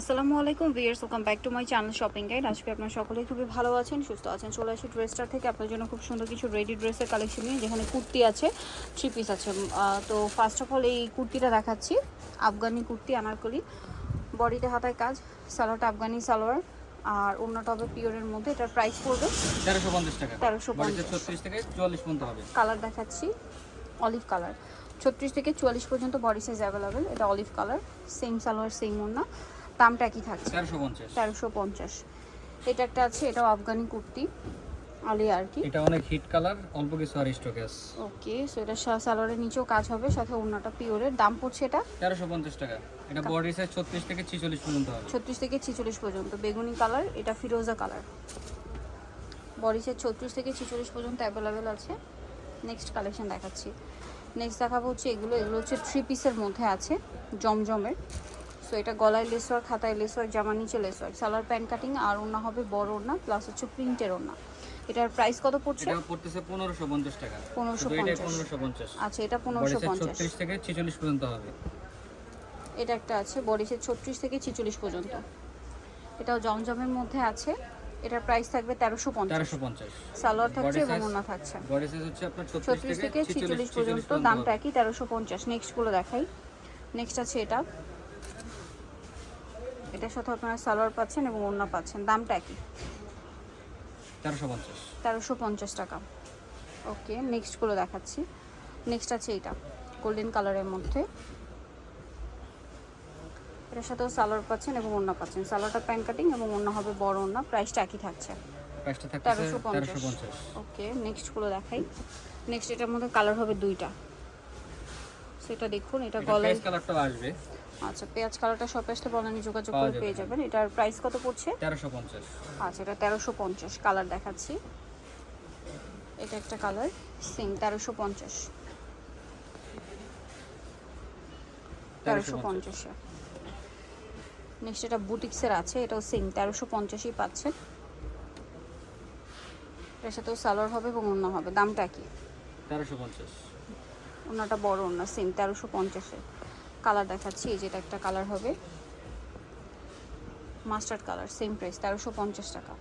আসসালামু আলাইকুম viewers welcome back to my channel shopping guide. আজকে আপনারা সকলেই খুবই ভালো আছেন সুস্থ আছেন। চলে আসি ড্রেসটার থেকে। আপনার জন্য খুব সুন্দর কিছু রেডি ড্রেসের কালেকশন নিয়ে যেখানে কুর্তি আছে থ্রি পিস আছে। তো ফার্স্ট অফ অল এই কুর্তিটা দেখাচ্ছি আফগানি কুর্তি আনারকলি। বডিতে হাতায় কাজ সালোয়ারটা আফগানি সালোয়ার। আর অন্যটা হবে পিওরের মধ্যে এটার প্রাইস পড়বে তেরোশো পঞ্চাশ টাকা। 1350 বাড়িতে ছত্রিশ থেকে চুয়াল্লিশ পর্যন্ত হবে। কালার দেখাচ্ছি অলিভ কালার ছত্রিশ থেকে চুয়াল্লিশ পর্যন্ত বডি সাইজ অ্যাভেলেবেল এটা olive colour same salwar same ওড়না। দামটা একই থাকছে। তেরোশো পঞ্চাশ। এটা একটা আছে এটাও আফগানি কুর্তি আলিয়া আর কি। এটা অনেক হিট কালার অল্প কিছু আর স্টক আছে। ওকে সো এটা সালোয়ারের নিচেও কাজ হবে সাথে ওড়নাটা পিওরের। দাম পড়ছে এটা? তেরোশো পঞ্চাশ টাকা। এটা বডি সাইজ ছত্রিশ থেকে ছিচল্লিশ পর্যন্ত হবে। ছত্রিশ থেকে ছিচল্লিশ পর্যন্ত। বেগুনি কালার এটা ফিরোজা কালার। বডি সাইজ ছত্রিশ থেকে ছিচল্লিশ পর্যন্ত অ্যাভেলেবেল আছে। নেক্সট কালেকশন দেখাচ্ছি। নেক্সট দেখাবো হচ্ছে এগুলো। এগুলো হচ্ছে থ্রি পিসের মধ্যে আছে জমজমের। সো এটা গলায় লেস ওয়ার্ক খাতায় লেস ওয়ার্ক জামা নিচে lace work salwar pant cutting আর ওনা হবে বড় ওড়না প্লাস হচ্ছে প্রিন্টের ওড়না। এটার প্রাইস কত পড়ছে? এটা পড়তেছে পনেরোশো পঞ্চাশ টাকা। 1550 শুধু এটাই আচ্ছা এটা বডি পনেরোশো সাইজ পঞ্চাশ। ছত্রিশ থেকে ছিচল্লিশ পর্যন্ত হবে। এটা একটা আছে বডি সাইজ ছত্রিশ থেকে ছিচল্লিশ পর্যন্ত। এটাও জমজমের মধ্যে আছে। এটার প্রাইস থাকবে তেরোশো পঞ্চাশ। তেরোশো পঞ্চাশ। সালোয়ার থাকছে এবং? ওড়না থাকছে। বডি সাইজ হচ্ছে আপনার ছত্রিশ ছত্রিশ থেকে থেকে ছিচল্লিশ পর্যন্ত। দামটা একই তেরোশো পঞ্চাশ। নেক্সটগুলো দেখাই। নেক্সট আছে এটা। এটার সাথে আপনারা সালোয়ার পাচ্ছেন এবং ওড়না পাচ্ছেন। দামটা একই তেরোশো পঞ্চাশ। তেরোশো পঞ্চাশ টাকা। ওকে নেক্সটগুলো দেখাচ্ছি। নেক্সট আছে এটা গোল্ডেন কালারের মধ্যে। এটার সাথেও সালোয়ার পাচ্ছেন এবং ওড়না পাচ্ছেন। সালোয়ারটা প্যান্ট কাটিং এবং ওড়না হবে বড় ওড়না প্রাইসটা একই থাকছে। তেরোশো পঞ্চাশ। ওকে নেক্সটগুলো দেখাই। নেক্সট এটার মধ্যে কালার হবে দুইটা। সেটা দেখুন এটা গলায় কালারটাও আসবে। আচ্ছা পেঁয়াজ কালারটা শপে আসলে বলেন যোগাযোগ করে পেয়ে যাবেন। এটার প্রাইস কত পড়ছে? তেরোশো পঞ্চাশ। আচ্ছা এটা তেরোশো পঞ্চাশ কালার দেখাচ্ছি। এটা একটা কালার সেম তেরোশো পঞ্চাশ। তেরোশো পঞ্চাশে। নেক্সট এটা বুটিক্সের আছে এটাও সেম তেরোশো পঞ্চাশই পাচ্ছেন। এটার সাথেও সালোয়ার হবে এবং অন্য হবে দামটা কি তেরোশো পঞ্চাশ। ওনাটা বড় ওনা সেম তেরোশো পঞ্চাশে। কালার দেখাচ্ছি এই যেটা একটা কালার হবে। মাস্টার্ড কালার সেম প্রাইস তেরোশো পঞ্চাশ টাকা।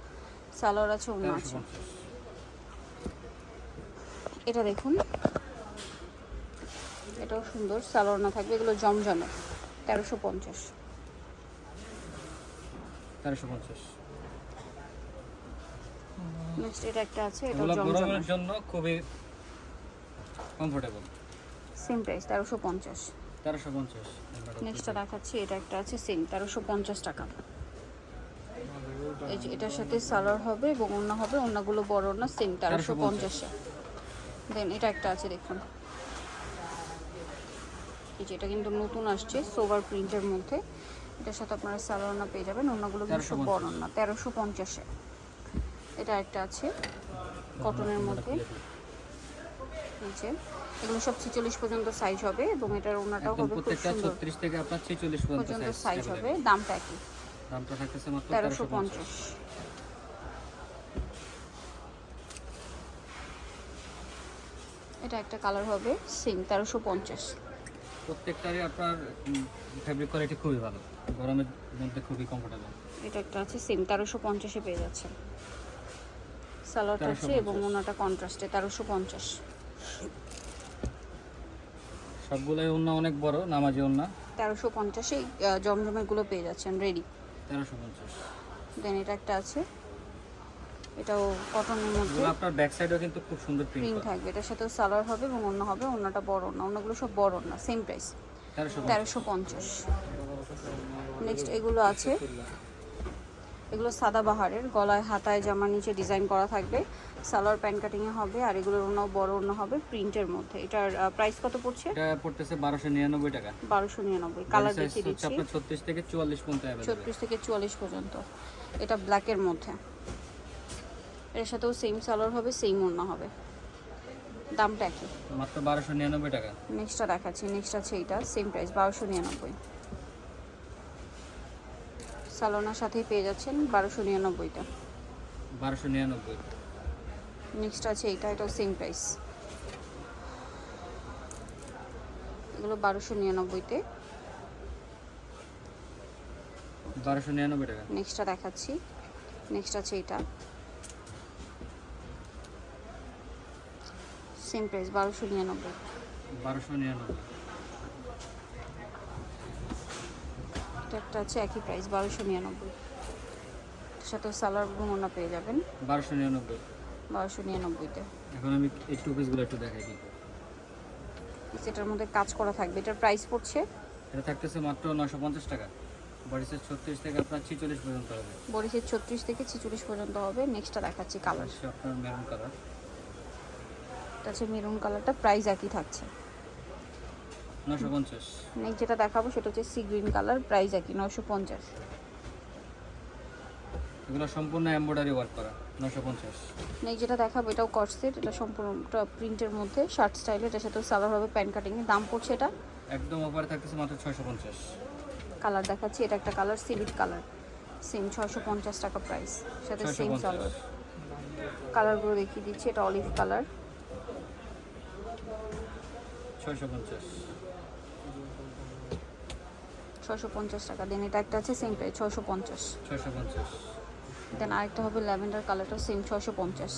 সালোয়ার আছে অন্য আছে। এটা দেখুন। এটাও সুন্দর সালোয়ার না থাকবে এগুলো জমজমে তেরোশো পঞ্চাশ। তেরোশো পঞ্চাশ। নেক্সট এটা একটা আছে এটা এগুলো জমজমে। গরমের জন্য খুবই কমফোর্টেবল সেম প্রাইস তেরোশো পঞ্চাশ। তেরোশো পঞ্চাশ। নেক্সটটা দেখাচ্ছি এটা একটা আছে সেম তেরোশো পঞ্চাশ টাকা। এই যে এটার সাথে সালোয়ার হবে এবং অন্য হবে অন্যগুলো বড় না সেম তেরোশো 1350 পঞ্চাশে দেন এটা একটা আছে দেখুন। এই যে এটা কিন্তু নতুন আসছে সোভার প্রিন্টের মধ্যে। এটার সাথে আপনারা সালোয়ার না পেয়ে যাবেন অন্যগুলো কিন্তু সব বড় না তেরোশো পঞ্চাশে এটা একটা আছে কটনের মধ্যে। যে এগুলো সব ছিচল্লিশ পর্যন্ত সাইজ হবে এবং এটার ওনাটাও হবে খুব সুন্দর। থেকে আপনার ছেচল্লিশ পর্যন্ত পর্যন্ত সাইজ হবে দামটা একই। দামটা থাকতেছে মাত্র তেরোশো পঞ্চাশ। এটা একটা কালার হবে সেম তেরোশো পঞ্চাশ। প্রত্যেকটারই আপনার ফ্যাব্রিক কোয়ালিটি খুবই ভালো। গরমের মধ্যে খুবই কমফোর্টেবল এটা একটা আছে সেম তেরোশো পঞ্চাশে পেয়ে যাচ্ছে সালোয়ারটা আছে এবং ওনাটা কন্ট্রাস্টে তেরোশো পঞ্চাশ। সবগুলোই অন্য অনেক বড় নামাজি অন্য তেরোশো পঞ্চাশে জমজমেরগুলো পেয়ে যাচ্ছেন রেডি তেরোশো পঞ্চাশ। দেন এটা একটা আছে। এটাও কটনের মধ্যে। আপনার ব্যাক সাইডেও কিন্তু খুব সুন্দর প্রিন্ট থাকবে। এটার সাথেও সালোয়ার হবে এবং অন্য হবে অন্যটা বড় না অন্যগুলো সব বড় না সেম প্রাইস তেরোশো পঞ্চাশ। নেক্সট এগুলো আছে। এগুলো সাদা বাহারের গলায় হাতায় জামা নিচে ডিজাইন করা থাকবে। সালোয়ার প্যান্ট কাটিংয়ে হবে আর এগুলোর অন্য বড় অন্য হবে প্রিন্টের মধ্যে। এটার প্রাইস কত পড়ছে? এটা পড়তেছে বারোশো নিরানব্বই টাকা। বারোশো নিরানব্বই। কালার দেখিয়ে হচ্ছে দিচ্ছি। আপনার ছত্রিশ থেকে চুয়াল্লিশ পর্যন্ত অ্যাভেলেবেল ছত্রিশ থেকে চুয়াল্লিশ পর্যন্ত। এটা ব্ল্যাকের মধ্যে। এর সাথেও সেম সালোয়ার হবে সেম ওড়না হবে। দামটা একই। মাত্র বারোশো নিরানব্বই টাকা। নেক্সটটা দেখাচ্ছি। নেক্সট আছে এটা সেম প্রাইস বারোশো নিরানব্বই। সালোনার সাথেই পেয়ে যাচ্ছেন বারোশো নিরানব্বইটা। বারোশো নিরানব্বই। নেক্সট আছে এটা এটাও সেম প্রাইস এগুলো বারোশো নিরানব্বইতে। বারোশো নিরানব্বই টাকা। নেক্সটটা দেখাচ্ছি। নেক্সট আছে এটা সেম প্রাইস বারোশো নিরানব্বই। বারোশো নিরানব্বই। এটা একটা আছে একই প্রাইস বারোশো নিরানব্বই। সাথে সালোয়ার গুমনা পেয়ে যাবেন। বারোশো নিরানব্বই। বারোশো নিরানব্বইতে এখন আমি এই টু পিসগুলো একটু দেখাই দিই। সেটার মধ্যে কাজ করা থাকবে। এটার প্রাইস পড়ছে? এটা থাকতেছে মাত্র নশো পঞ্চাশ টাকা। বডি ছত্রিশ থেকে আপনার ছিচল্লিশ পর্যন্ত হবে। বড়িশের ছত্রিশ থেকে ছিচল্লিশ পর্যন্ত হবে। নেক্সটটা দেখাচ্ছি কালার হচ্ছে আপনার মেরুন কালার এটা আছে মেরুন কালারটা প্রাইস একই থাকছে। নেক্সট যেটা দেখাবো সেটা হচ্ছে সি গ্রিন কালার প্রাইস একই নশো পঞ্চাশ। এগুলো সম্পূর্ণ এমব্রয়ডারি ওয়ার্ক করা নশো পঞ্চাশ। নেক্সট যেটা দেখাবো এটাও কটসেট এটা সম্পূর্ণটা প্রিন্টের মধ্যে শার্ট স্টাইলে এটার সাথে সালোয়ার হবে প্যান্ট কাটিংয়ে দাম পড়ছে এটা? একদম অফারে থাকতেছে মাত্র ছয়শো পঞ্চাশ। কালার দেখাচ্ছি এটা একটা কালার সিলিট কালার সেম ছশো পঞ্চাশ টাকা প্রাইস সাথে সেম সালোয়ার কালারগুলো দেখিয়ে দিচ্ছি এটা অলিভ কালার ছয়শো পঞ্চাশ টাকা। দেন এটা একটা আছে সেম প্রাইস ছশো পঞ্চাশ। ছয়শো পঞ্চাশ। দেন আরেকটা হবে ল্যাভেন্ডার কালারটা সেম ছশো পঞ্চাশ।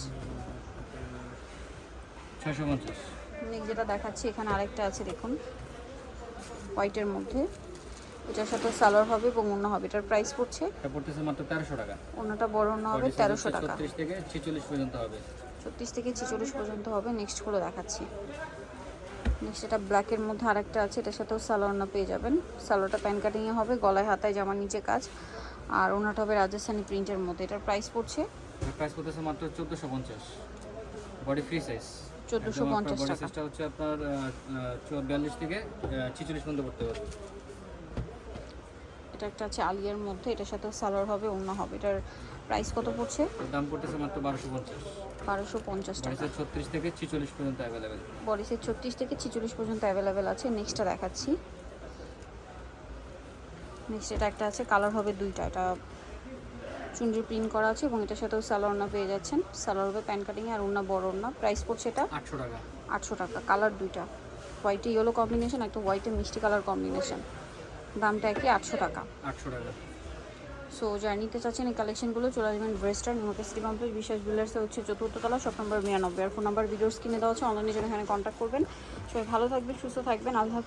ছয়শো পঞ্চাশ। নেক্সট যেটা দেখাচ্ছি এখানে আরেকটা আছে দেখুন। হোয়াইটের মধ্যে। এটার সাথে সালোয়ার হবে এবং অন্য হবে। এটার প্রাইস পড়ছে এটা পড়তেছে মাত্র তেরোশো টাকা। অন্যটা বড় অন্য হবে Body size তেরোশো হচ্ছে টাকা। ছত্রিশ থেকে ছিচল্লিশ পর্যন্ত হবে। ছত্রিশ থেকে ছেচল্লিশ পর্যন্ত হবে। নেক্সটগুলো দেখাচ্ছি। নেক্সট এটা ব্ল্যাকের মধ্যে আরেকটা আছে এটার সাথেও সালোয়ার পেয়ে যাবেন। সালোয়ারটা প্যান কাটিংয়ে হবে গলায় হাতায় জামার নিচে কাজ। আর ওনাটা হবে রাজস্থানি প্রিন্টের মধ্যে এটার প্রাইস পড়ছে? প্রাইস পড়তেছে মাত্র চোদ্দোশো পঞ্চাশ। বডি ফ্রি সাইজ 1450 বডি সাইজটা হচ্ছে আপনার বিয়াল্লিশ থেকে ছিচল্লিশ পর্যন্ত পড়তে পারবে। এটা একটা আছে আলিয়ার মধ্যে এটার সাথেও সালোয়ার হবে অন্য হবে। এটার প্রাইস কত পড়ছে? দাম পড়তেছে মাত্র বারোশো পঞ্চাশ। বারোশো পঞ্চাশ টাকা। ছত্রিশ থেকে ছিচল্লিশ পর্যন্ত অ্যাভেলেবেল বডি ছত্রিশ থেকে ছিচল্লিশ পর্যন্ত অ্যাভেলেবেল আছে। নেক্সটটা দেখাচ্ছি। নেক্সট এটা একটা আছে কালার হবে দুইটা। এটা চুনরি প্রিন্ট করা আছে এবং এটার সাথেও সালোয়ার ওড়না পেয়ে যাচ্ছেন। সালোয়ার হবে প্যান কাটিং আর ওড়না বড় ওড়না। প্রাইস পড়ছে এটা আটশো টাকা। আটশো টাকা। কালার দুইটা। হোয়াইটে ইয়েলো কম্বিনেশন একটা হোয়াইটে মিষ্টি কালার কম্বিনেশন দামটা একই আটশো টাকা। আটশো টাকা। সো যারা নিতে চাচ্ছেন এই কালেকশনগুলো চলে আসবেন ব্রেস্টার নিমকে সিটি কমপ্লেক্স বিশ্বাস জুয়েলার্সে হচ্ছে চতুর্থ তলা শপ নম্বর বিরানব্বই আর ফোন নাম্বার ভিডিওস কিনে দেওয়া হচ্ছে অনলাইনে জন্য এখানে কন্ট্যাক্ট করবেন সবাই ভালো থাকবেন, সুস্থ থাকবেন, আল্লাহ।